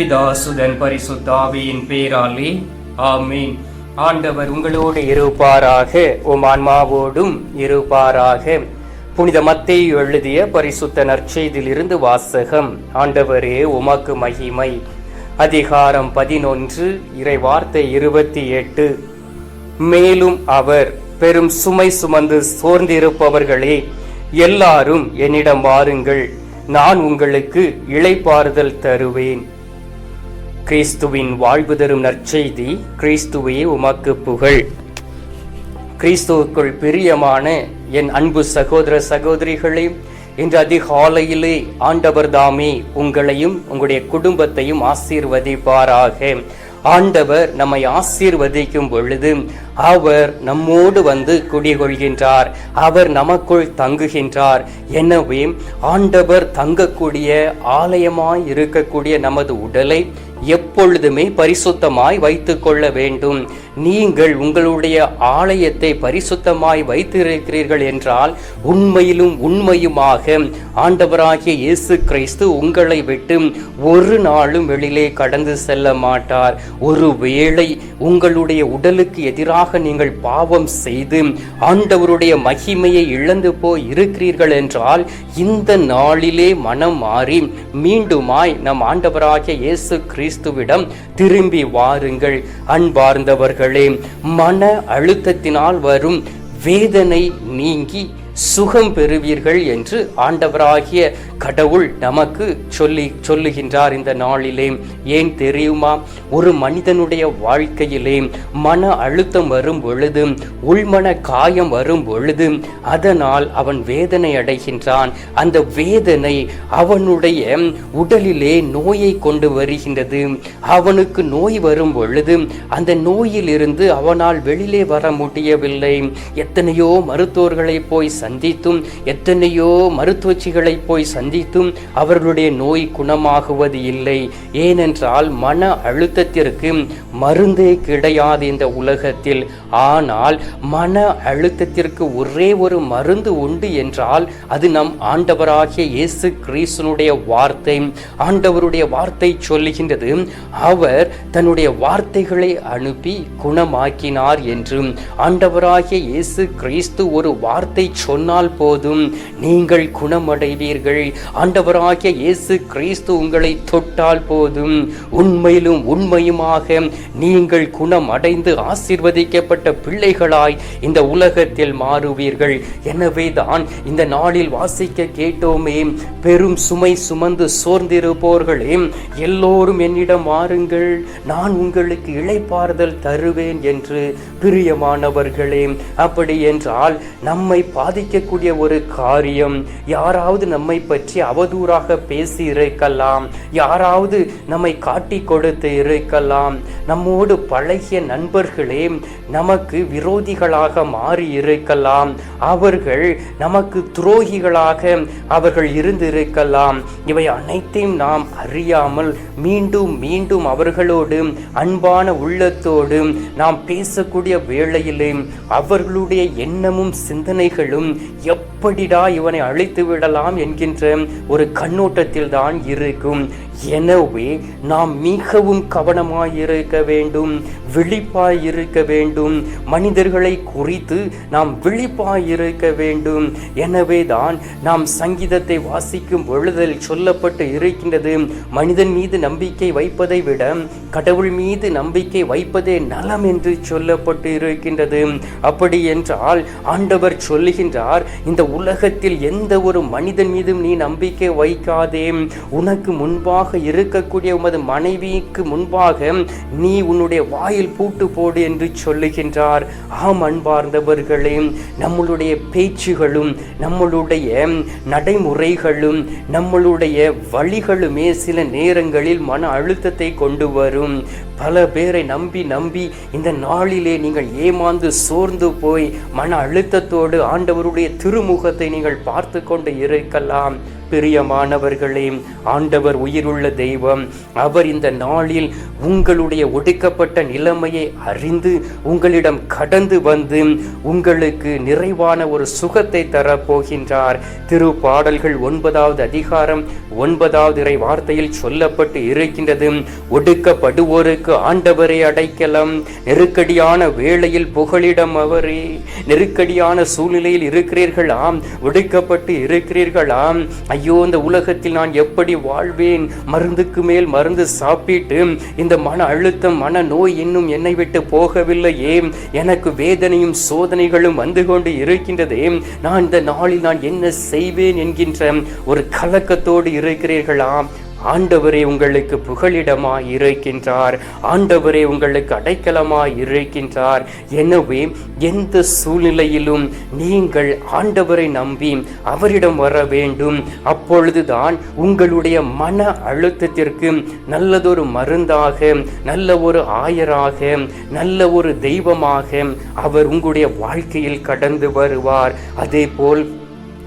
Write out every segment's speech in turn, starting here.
பிதாசுதன் பரிசுத்தாவியின் பேராலே. ஆமீன். ஆண்டவர் உங்களோடு இருப்பாராக. உம் ஆன்மாவோடும் இருப்பாராக. புனித மத்தை எழுதிய பரிசுத்த நற்செய்திலிருந்து வாசகம். ஆண்டவரே உமக்கு மகிமை. அதிகாரம் பதினொன்று இறைவார்த்தை இருபத்தி எட்டு. மேலும் அவர் பெரும் சுமை சுமந்து சோர்ந்திருப்பவர்களே எல்லாரும் என்னிடம் வாருங்கள். நான் உங்களுக்கு இளைப்பாறுதல் தருவேன். கிறிஸ்துவின் வாழ்வு தரும் நற்செய்தி கிறிஸ்துவே உமக்கு புகழ். கிறிஸ்துவுக்குள் பிரியமான என் அன்பு சகோதர சகோதரிகளே இன்று அதிகாலையிலே ஆண்டவர் தாமே உங்களையும் உங்களுடைய குடும்பத்தையும் ஆசீர்வதிப்பாராக. ஆண்டவர் நம்மை ஆசீர்வதிக்கும் பொழுது அவர் நம்மோடு வந்து குடிகொள்கின்றார் அவர் நமக்குள் தங்குகின்றார். எனவே ஆண்டவர் தங்கக்கூடிய ஆலயமாய் இருக்கக்கூடிய நமது உடலை எப்பொழுதுமே பரிசுத்தமாய் வைத்து கொள்ள வேண்டும். நீங்கள் உங்களுடைய ஆலயத்தை பரிசுத்தமாய் வைத்திருக்கிறீர்கள் என்றால் உண்மையிலும் உண்மையுமாக ஆண்டவராகிய இயேசு கிறிஸ்து உங்களை விட்டு ஒரு நாளும் வெளியிலே கடந்து செல்ல மாட்டார். ஒருவேளை உங்களுடைய உடலுக்கு எதிராக நீங்கள் பாவம் செய்து ஆண்டவருடைய மகிமையை இழந்து போய் இருக்கிறீர்கள் என்றால் இந்த நாளிலே மனம் மாறி மீண்டுமாய் நம் ஆண்டவராகிய இயேசு கிறிஸ்துவிடம் திரும்பி வாருங்கள். அன்பார்ந்தவர்கள் மன அழுத்தத்தினால் வரும் வேதனை நீங்கி சுகம் பெறுவீர்கள் என்று ஆண்டவராகிய கடவுள் நமக்கு சொல்லி சொல்லுகின்றார் இந்த நாளிலே. ஏன் தெரியுமா? ஒரு மனிதனுடைய வாழ்க்கையிலே மன அழுத்தம் வரும் பொழுது உள்மன காயம் வரும் பொழுது அதனால் அவன் வேதனை அடைகின்றான். அந்த வேதனை அவனுடைய உடலிலே நோயை கொண்டு வருகின்றது. அவனுக்கு நோய் வரும் பொழுது அந்த நோயிலிருந்து அவனால் வெளியிலே வர முடியவில்லை. எத்தனையோ மருத்துவர்களை போய் சந்தித்தும் எத்தனையோ மருத்துவச்சிகளை போய் சந்தித்தும் அவர்களுடைய நோய் குணமாகுவது இல்லை. ஏனென்றால் மன அழுத்தத்திற்கு மருந்தே கிடையாது இந்த உலகத்தில். ஆனால் மன அழுத்தத்திற்கு ஒரே ஒரு மருந்து உண்டு என்றால் அது நம் ஆண்டவராகிய இயேசு கிறிஸ்தனுடைய வார்த்தை. ஆண்டவருடைய வார்த்தை சொல்லுகின்றது அவர் தன்னுடைய வார்த்தைகளை அனுப்பி குணமாக்கினார் என்றும் ஆண்டவராகிய இயேசு கிறிஸ்து ஒரு வார்த்தை சொன்னால் போதும். நீங்கள் குணமடைவீர்கள். ஆண்டவராகிய இயேசு கிறிஸ்து உங்களை தொட்டால் போதும். உண்மையிலும் உண்மையுமாக நீங்கள் குணம் அடைந்து ஆசிர்வதிக்கப்பட்ட பிள்ளைகளாய் இந்த உலகத்தில் மாறுவீர்கள். எனவே தான் இந்த நாளில் வாசிக்க கேட்டோமே பெரும் சுமை சுமந்து சோர்ந்திருப்போர்களே எல்லோரும் என்னிடம் வாருங்கள். நான் உங்களுக்கு இழைப்பாறுதல் தருவேன் என்று பிரியமானவர்களே அப்படி என்றால் நம்மை பாதி பாதிக்கக்கூடிய ஒரு காரியம். யாராவது நம்மை பற்றி அவதூறாக பேசி இருக்கலாம். யாராவது நம்மை காட்டி கொடுத்து இருக்கலாம். நம்மோடு பழகிய நண்பர்களே நமக்கு விரோதிகளாக மாறி இருக்கலாம். அவர்கள் நமக்கு துரோகிகளாக அவர்கள் இருந்திருக்கலாம். இவை அனைத்தையும் நாம் அறியாமல் மீண்டும் மீண்டும் அவர்களோடு அன்பான உள்ளத்தோடு நாம் பேசக்கூடிய வேளையிலே அவர்களுடைய எண்ணமும் சிந்தனைகளும் எப்படிடா இவனை அழித்து விடலாம் என்கின்ற ஒரு கண்ணோட்டத்தில் தான் இருக்கும். எனவே நாம் மிகவும் கவனமாய் இருக்க வேண்டும் விழிப்பாய் இருக்க வேண்டும். மனிதர்களை குறித்து நாம் விழிப்பாய் இருக்க வேண்டும். எனவே தான் நாம் சங்கீதத்தை வாசிக்கும் பொழுதில் சொல்லப்பட்டு இருக்கின்றது மனிதன் மீது நம்பிக்கை வைப்பதை விட கடவுள் மீது நம்பிக்கை வைப்பதே நலம் என்று சொல்லப்பட்டு இருக்கின்றது. அப்படி என்றால் ஆண்டவர் சொல்லுகின்றார் இந்த உலகத்தில் எந்த ஒரு மனிதன் மீதும் நீ நம்பிக்கை வைக்காதே. உனக்கு முன்பாக இருக்கக்கூடிய உமது மனைவிக்கு முன்பாக நீ உன்னுடைய வாயில் பூட்டு போடு என்று சொல்லுகின்றார். ஆம் அன்பார்ந்தவர்களே நம்மளுடைய பேச்சுகளும் நம்மளுடைய நடைமுறைகளும் நம்மளுடைய வழிகளுமே சில நேரங்களில் மன அழுத்தத்தை கொண்டு வரும். பல பேரை நம்பி நம்பி இந்த நாளிலே நீங்கள் ஏமாந்து சோர்ந்து போய் மன அழுத்தத்தோடு ஆண்டவருடைய திருமுகத்தை நீங்கள் பார்த்து கொண்டு இருக்கலாம். பிரியமானவர்களே ஆண்டவர் உயிருள்ள தெய்வம் அவர் இந்த நாளில் உங்களுடைய ஒடுக்கப்பட்ட நிலைமையை அறிந்து உங்களிடம் கடந்து வந்து உங்களுக்கு நிறைவான ஒரு சுகத்தை தரப்போகின்றார். திரு பாடல்கள் ஒன்பதாவது அதிகாரம் ஒன்பதாவது இறை வார்த்தையில் சொல்லப்பட்டு இருக்கின்றது. ஒடுக்கப்படுவோருக்கு ஆண்டவரை அடைக்கலம். நெருக்கடியான வேளையில் புகலிடம் அவரே. நெருக்கடியான சூழ்நிலையில் இருக்கிறீர்களாம். ஒடுக்கப்பட்டு இருக்கிறீர்களாம். ஐயோ இந்த உலகத்தில் நான் எப்படி வாழ்வேன்? மருந்துக்கு மேல் மருந்து சாப்பிட்டு இந்த மன அழுத்தம் மன நோய் இன்னும் என்னை விட்டு போகவில்லையே. எனக்கு வேதனையும் சோதனைகளும் வந்து கொண்டு இருக்கின்றதே. நான் இந்த நாளில் நான் என்ன செய்வேன் என்கின்ற ஒரு கலக்கத்தோடு இருக்கிறீர்களா? ஆண்டவரே உங்களுக்கு புகலிடமாய் இருக்கின்றார். ஆண்டவரே உங்களுக்கு அடைக்கலமாய் இருக்கின்றார். எனவே எந்த சூழ்நிலையிலும் நீங்கள் ஆண்டவரை நம்பி அவரிடம் வர வேண்டும் அப்பொழுதுதான் உங்களுடைய மன அழுத்தத்திற்கு நல்லதொரு மருந்தாக நல்ல ஒரு ஆயராக நல்ல ஒரு தெய்வமாக அவர் உங்களுடைய வாழ்க்கையில் கடந்து வருவார். அதே போல்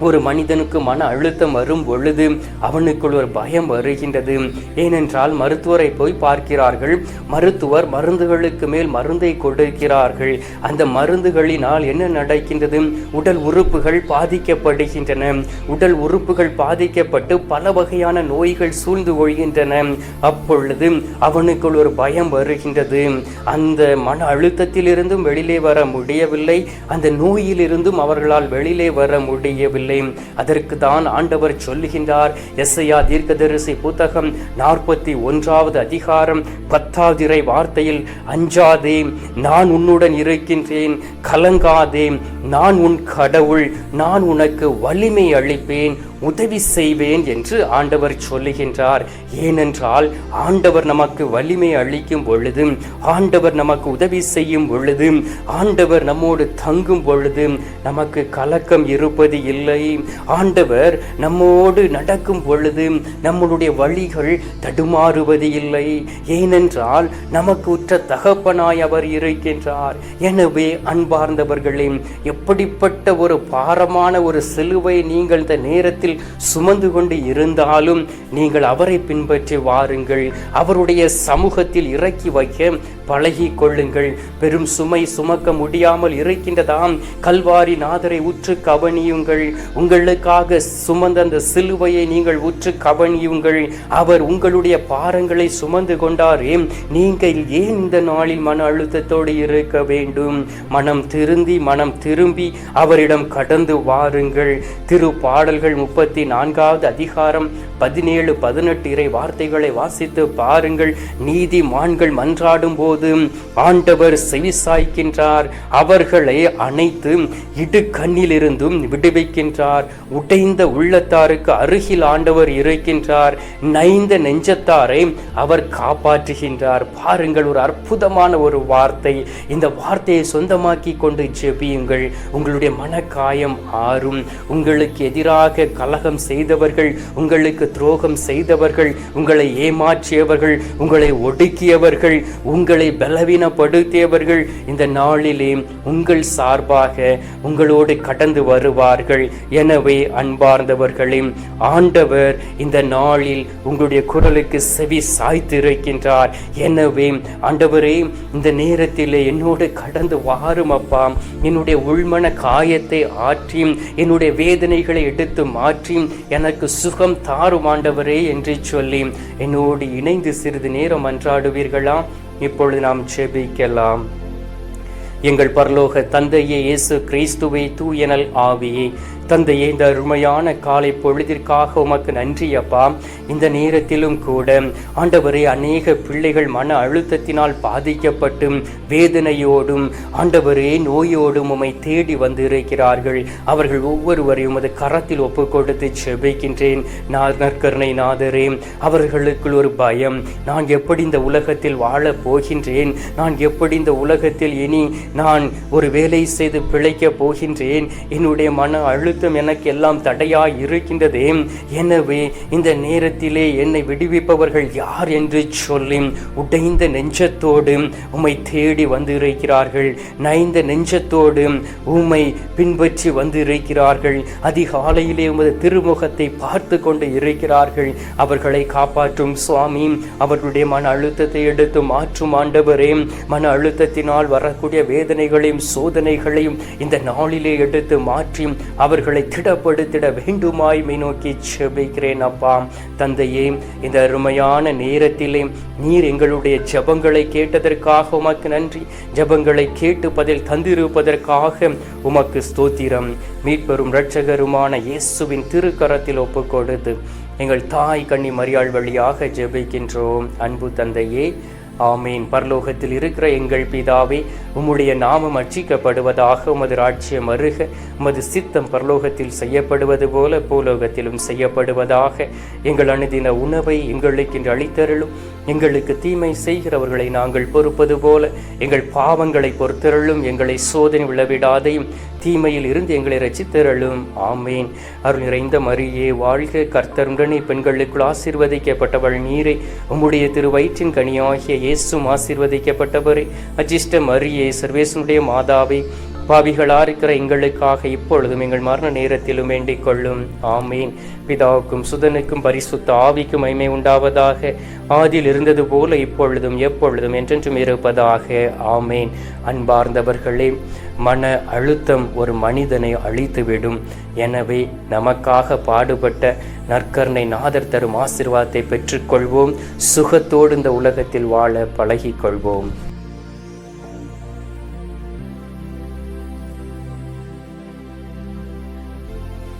ஒரு மனிதனுக்கு மன அழுத்தம் வரும் பொழுது அவனுக்குள் ஒரு பயம் வருகின்றது. ஏனென்றால் மருத்துவரை போய் பார்க்கிறார்கள். மருத்துவர் மருந்துகளுக்கு மேல் மருந்தை கொடுக்கிறார்கள். அந்த மருந்துகளினால் என்ன நடக்கின்றது? உடல் உறுப்புகள் பாதிக்கப்படுகின்றன. உடல் உறுப்புகள் பாதிக்கப்பட்டு பல வகையான நோய்கள் சூழ்ந்து கொள்கின்றன. அப்பொழுது அவனுக்குள் ஒரு பயம் வருகின்றது. அந்த மன அழுத்தத்திலிருந்தும் வெளியிலே வர முடியவில்லை. அந்த நோயிலிருந்தும் அவர்களால் வெளியிலே வர முடியவில்லை. இல்லை அதற்கு தான் ஆண்டவர் சொல்லுகின்றார் எஸ்ஐயா தீர்க்கதரிசி புத்தகம் நாற்பத்தி ஒன்றாவது அதிகாரம் பத்தாவது இறை வார்த்தையில் அஞ்சாதே நான் உன்னுடன் இருக்கின்றேன் கலங்காதே நான் உன் கடவுள் நான் உனக்கு வலிமை அளிப்பேன் உதவி செய்வேன் என்று ஆண்டவர் சொல்லுகின்றார். ஏனென்றால் ஆண்டவர் நமக்கு வலிமை அளிக்கும் பொழுது ஆண்டவர் நமக்கு உதவி செய்யும் பொழுது ஆண்டவர் நம்மோடு தங்கும் பொழுது நமக்கு கலக்கம் இருப்பது இல்லை. ஆண்டவர் நம்மோடு நடக்கும் பொழுது நம்மளுடைய வழிகள் தடுமாறுவது இல்லை. ஏனென்றால் நமக்கு உற்ற தகப்பனாய் அவர் இருக்கின்றார். எனவே அன்பார்ந்தவர்களே எப்படிப்பட்ட ஒரு பாரமான ஒரு சிலுவை நீங்கள் இந்த நேரத்தில் சுமந்து கொண்டு இருந்தாலும் நீங்கள் அவரை பின்பற்றி வாருங்கள். அவருடைய சமூகத்தில் இறக்கி வைக்க பழகி கொள்ளுங்கள். பெரும் சுமை சுமக்க முடியாமல் இருக்கின்றதாம். கல்வாரி நாதரை உற்று கவனியுங்கள். உங்களுக்காக சுமந்த அந்த சிலுவையை நீங்கள் உற்று கவனியுங்கள். அவர் உங்களுடைய பாரங்களை சுமந்து கொண்டாரே. நீங்கள் ஏன் இந்த நாளில் மன அழுத்தத்தோடு இருக்க வேண்டும்? மனம் திருந்தி மனம் திரும்பி அவரிடம் கடந்து வாருங்கள். திரு பாடல்கள் முப்பத்தி நான்காவது அதிகாரம் பதினேழு பதினெட்டு இறை வார்த்தைகளை வாசித்து பாருங்கள். நீதிமான்கள் மன்றாடும் போது ஆண்டவர் செவிசாய்க்கின்றார். அவர்களை அனைத்து இடுக்கண்ணிலிருந்தும் விடுவிக்கின்றார். உடைந்த உள்ளத்தாருக்கு அருகில் ஆண்டவர் இருக்கின்றார். நைந்த நெஞ்சத்தாரை அவர் காப்பாற்றுகின்றார். பாருங்கள் ஒரு அற்புதமான ஒரு வார்த்தை. இந்த வார்த்தையை சொந்தமாக்கி கொண்டு ஜெபியுங்கள். உங்களுடைய மனக்காயம் ஆறும். உங்களுக்கு எதிராக கலகம் செய்தவர்கள் உங்களுக்கு துரோகம் செய்தவர்கள் உங்களை ஏமாற்றியவர்கள் உங்களை ஒடுக்கியவர்கள் உங்களை பலவீனப்படுத்தியவர்கள் இந்த நாளிலே உங்கள் சார்பாக உங்களோடு கடந்து வருவார்கள். எனவே அன்பார்ந்தவர்களே ஆண்டவர் இந்த நாளில் உங்களுடைய குரலுக்கு செவி சாய்த்து இருக்கின்றார் எனவே ஆண்டவரே இந்த நேரத்தில் என்னோடு கடந்து வாரும் அப்பா என்னுடைய உள்மன காயத்தை ஆற்றி என்னுடைய வேதனைகளை எடுத்து மாற்றி எனக்கு சுகம் தாரும் ஆண்டவரே என்று சொல்லி என்னோடு இணைந்து சிறிது நேரம் அன்றாடுவீர்களா? இப்பொழுது நாம் செபிக்கலாம் எங்கள் பரலோக தந்தையே இயேசு கிறிஸ்துவை தூயனல் ஆவியே தந்தையே இந்த அருமையான காலை பொழுதிற்காக உமக்கு நன்றி அப்பா. இந்த நேரத்திலும் கூட ஆண்டவரே அநேக பிள்ளைகள் மன அழுத்தத்தினால் பாதிக்கப்பட்டு வேதனையோடும் ஆண்டவரே நோயோடும் உமை தேடி வந்திருக்கிறார்கள். அவர்கள் ஒவ்வொருவரையும் உமது கரத்தில் ஒப்பு கொடுத்து செபிக்கின்றேன் நான் நற்கருணை நாதரே அவர்களுக்குள் ஒரு பயம். நான் எப்படி இந்த உலகத்தில் வாழப் போகின்றேன்? நான் எப்படி இந்த உலகத்தில் இனி நான் ஒரு வேலை செய்து பிழைக்கப் போகின்றேன்? என்னுடைய மன அழு அழுத்தம் எனக்கு எல்லாம் தடையாய் இருக்கின்றது எனவே இந்த நேரத்திலே என்னை விடுவிப்பவர்கள் யார் என்று சொல்லி உடைந்த நெஞ்சத்தோடு உம்மை தேடி வந்திருக்கிறார்கள். நைந்த நெஞ்சத்தோடு உம்மை பின்பற்றி வந்திருக்கிறார்கள். அதிகாலையிலே உமது திருமுகத்தை பார்த்து கொண்டு இருக்கிறார்கள். அவர்களை காப்பாற்றும் சுவாமி அவர்களுடைய மன அழுத்தத்தை எடுத்து மாற்றும் ஆண்டவரே மன அழுத்தத்தினால் வரக்கூடிய வேதனைகளையும் சோதனைகளையும் இந்த நாளிலே எடுத்து மாற்றி அவர்கள் திடப்படுத்திட வேண்டுமாய் நோக்கி செபிக்கிறேன் அப்பா. தந்தையே இந்த அருமையான நேரத்திலே நீர் எங்களுடைய ஜபங்களை கேட்டதற்காக உமக்கு நன்றி. ஜெபங்களை கேட்டு பதில் தந்திருப்பதற்காக உமக்கு ஸ்தோத்திரம். மீட்பெரும் இரட்சகருமான இயேசுவின் திருக்கரத்தில் ஒப்புக்கொடுத்து எங்கள் தாய் கண்ணி மரியாள் வழியாக ஜெபிக்கின்றோம். அன்பு தந்தையே ஆமீன். பரலோகத்தில் இருக்கிற எங்கள் பிதாவே உம்முடைய நாமம் அச்சிக்கப்படுவதாக உமது ராஜ்யம் அருக உமது சித்தம் பரலோகத்தில் செய்யப்படுவது போல பூலோகத்திலும் செய்யப்படுவதாக எங்கள் அணுதின உணவை எங்களுக்கு என்று அளித்தருளும். எங்களுக்கு தீமை செய்கிறவர்களை நாங்கள் பொறுப்பது போல எங்கள் பாவங்களை பொறுத்தருளும் எங்களை சோதனை விழவிடாதையும் தீமையில் இருந்து எங்களை ரசித்தருளும் ஆமேன். அருள் நிறைந்த மரியே வாழ்க கர்த்தருடனே பெண்களுக்குள் ஆசீர்வதிக்கப்பட்டவள் நீரை. உம்முடைய திருவயிற்றின் கனியாகிய இயேசும் ஆசீர்வதிக்கப்பட்டவரே. அஜிஷ்ட மரியே சர்வேசனுடைய மாதாவை பாவிகளா இருக்கிற எங்களுக்காக இப்பொழுதும் எங்கள் மரண நேரத்திலும் வேண்டிக் கொள்ளும். ஆமீன். பிதாவுக்கும் சுதனுக்கும் பரிசுத்த ஆவிக்கும் மைமை உண்டாவதாக. ஆதியில் இருந்தது போல இப்பொழுதும் எப்பொழுதும் என்றென்றும் இருப்பதாக. ஆமேன். அன்பார்ந்தவர்களே மன அழுத்தம் ஒரு மனிதனை அழித்துவிடும். எனவே நமக்காக பாடுபட்ட நற்கருணை நாதர் தரும் ஆசிர்வாதத்தை பெற்றுக்கொள்வோம். சுகத்தோடு இந்த உலகத்தில் வாழ பழகிக்கொள்வோம்.